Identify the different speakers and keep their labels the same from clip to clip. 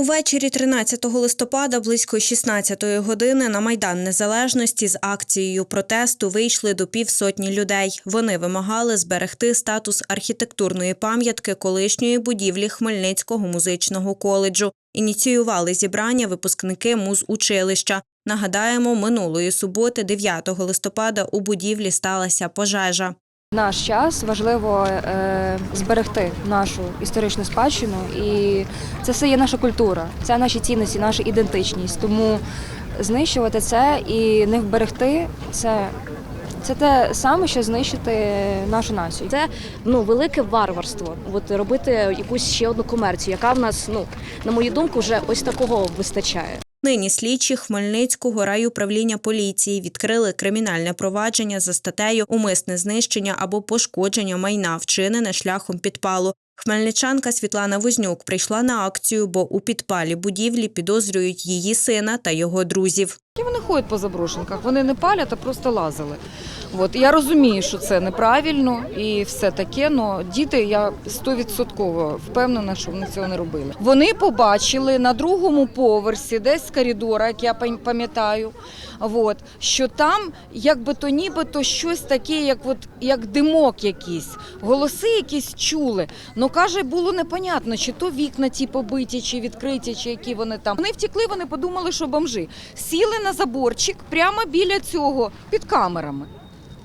Speaker 1: Увечері 13 листопада близько 16-ї години на Майдан Незалежності з акцією протесту вийшли до півсотні людей. Вони вимагали зберегти статус архітектурної пам'ятки колишньої будівлі Хмельницького музичного коледжу. Ініціювали зібрання випускники музучилища. Нагадаємо, минулої суботи, 9 листопада, у будівлі сталася пожежа.
Speaker 2: Наш час важливо е, зберегти нашу історичну спадщину, і це все є наша культура, це наші цінності, наша ідентичність. Тому знищувати це і не вберегти це. Це те саме, що знищити нашу націю.
Speaker 3: Це ну велике варварство. От робити якусь ще одну комерцію, яка в нас, ну на мою думку, вже ось такого вистачає.
Speaker 1: Нині слідчі Хмельницького райуправління поліції відкрили кримінальне провадження за статтею умисне знищення або пошкодження майна, вчинене шляхом підпалу. Хмельничанка Світлана Вознюк прийшла на акцію, бо у підпалі будівлі підозрюють її сина та його друзів.
Speaker 4: І вони ходять по заброшенках, вони не палять, а просто лазили. От я розумію, що це неправильно і все таке. але діти, я стовідсотково впевнена, що вони цього не робили. Вони побачили на другому поверсі, десь з коридора, як я пам'ятаю, що там, якби то нібито щось таке, як от як димок якийсь, голоси якісь чули. Ну каже, було непонятно, чи то вікна ті побиті, чи відкриті, чи які вони там. Вони втекли, вони подумали, що бомжи. Сіли на заборчик прямо біля цього під камерами.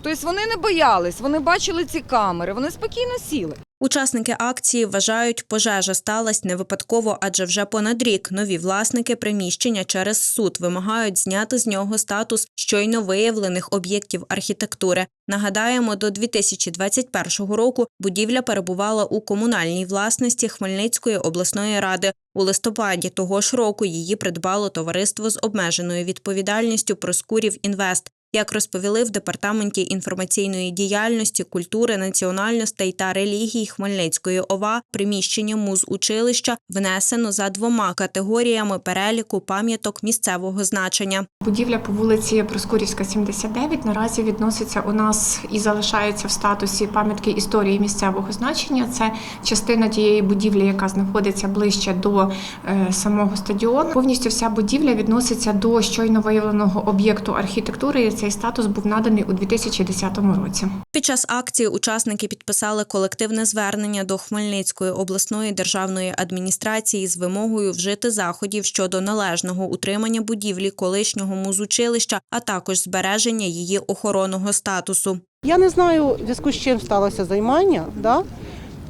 Speaker 4: Тобто вони не боялись, вони бачили ці камери, вони спокійно сіли.
Speaker 1: Учасники акції вважають, пожежа сталася не випадково, адже вже понад рік нові власники приміщення через суд вимагають зняти з нього статус щойно виявлених об'єктів архітектури. Нагадаємо, до 2021 року будівля перебувала у комунальній власності Хмельницької обласної ради. У листопаді того ж року її придбало товариство з обмеженою відповідальністю Проскурів Інвест. Як розповіли в департаменті інформаційної діяльності, культури, національностей та релігій Хмельницької ОВА, приміщення музучилища внесено за двома категоріями переліку пам'яток місцевого значення.
Speaker 5: Будівля по вулиці Проскурівська, 79 наразі відноситься у нас і залишається в статусі пам'ятки історії місцевого значення. Це частина тієї будівлі, яка знаходиться ближче до е, самого стадіону. Повністю вся будівля відноситься до щойно виявленого об'єкту архітектури. і Цей статус був наданий у 2010 році.
Speaker 1: Під час акції учасники підписали колективне звернення до Хмельницької обласної державної адміністрації з вимогою вжити заходів щодо належного утримання будівлі колишнього музучилища, а також збереження її охоронного статусу.
Speaker 6: Я не знаю, в зв'язку з чим сталося займання, да?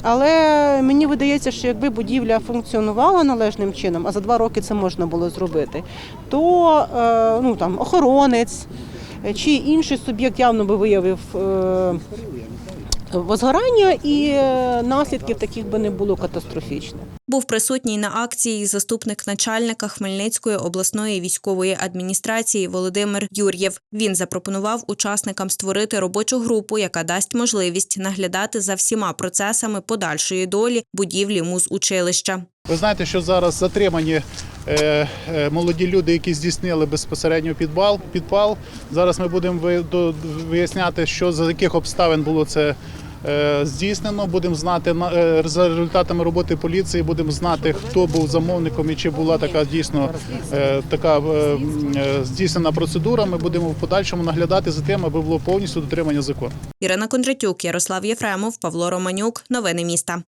Speaker 6: але мені видається, що якби будівля функціонувала належним чином, а за два роки це можна було зробити, то е, ну, там, охоронець чи інший суб'єкт явно би виявив е, возгорання, і е, наслідків таких би не було катастрофічних.
Speaker 1: Був присутній на акції заступник начальника Хмельницької обласної військової адміністрації Володимир Юр'єв. Він запропонував учасникам створити робочу групу, яка дасть можливість наглядати за всіма процесами подальшої долі будівлі музучилища.
Speaker 7: Ви знаєте, що зараз затримані е, е, молоді люди, які здійснили безпосередньо підпал. підпал. Зараз ми будемо ви- виясняти, що за яких обставин було це здійснено. Будемо знати на- е, за результатами роботи поліції, будемо знати, хто був замовником і чи була така дійсно е, така е, е, здійснена процедура. Ми будемо в подальшому наглядати за тим, аби було повністю дотримання закону.
Speaker 1: Ірина Кондратюк, Ярослав Єфремов, Павло Романюк. Новини міста.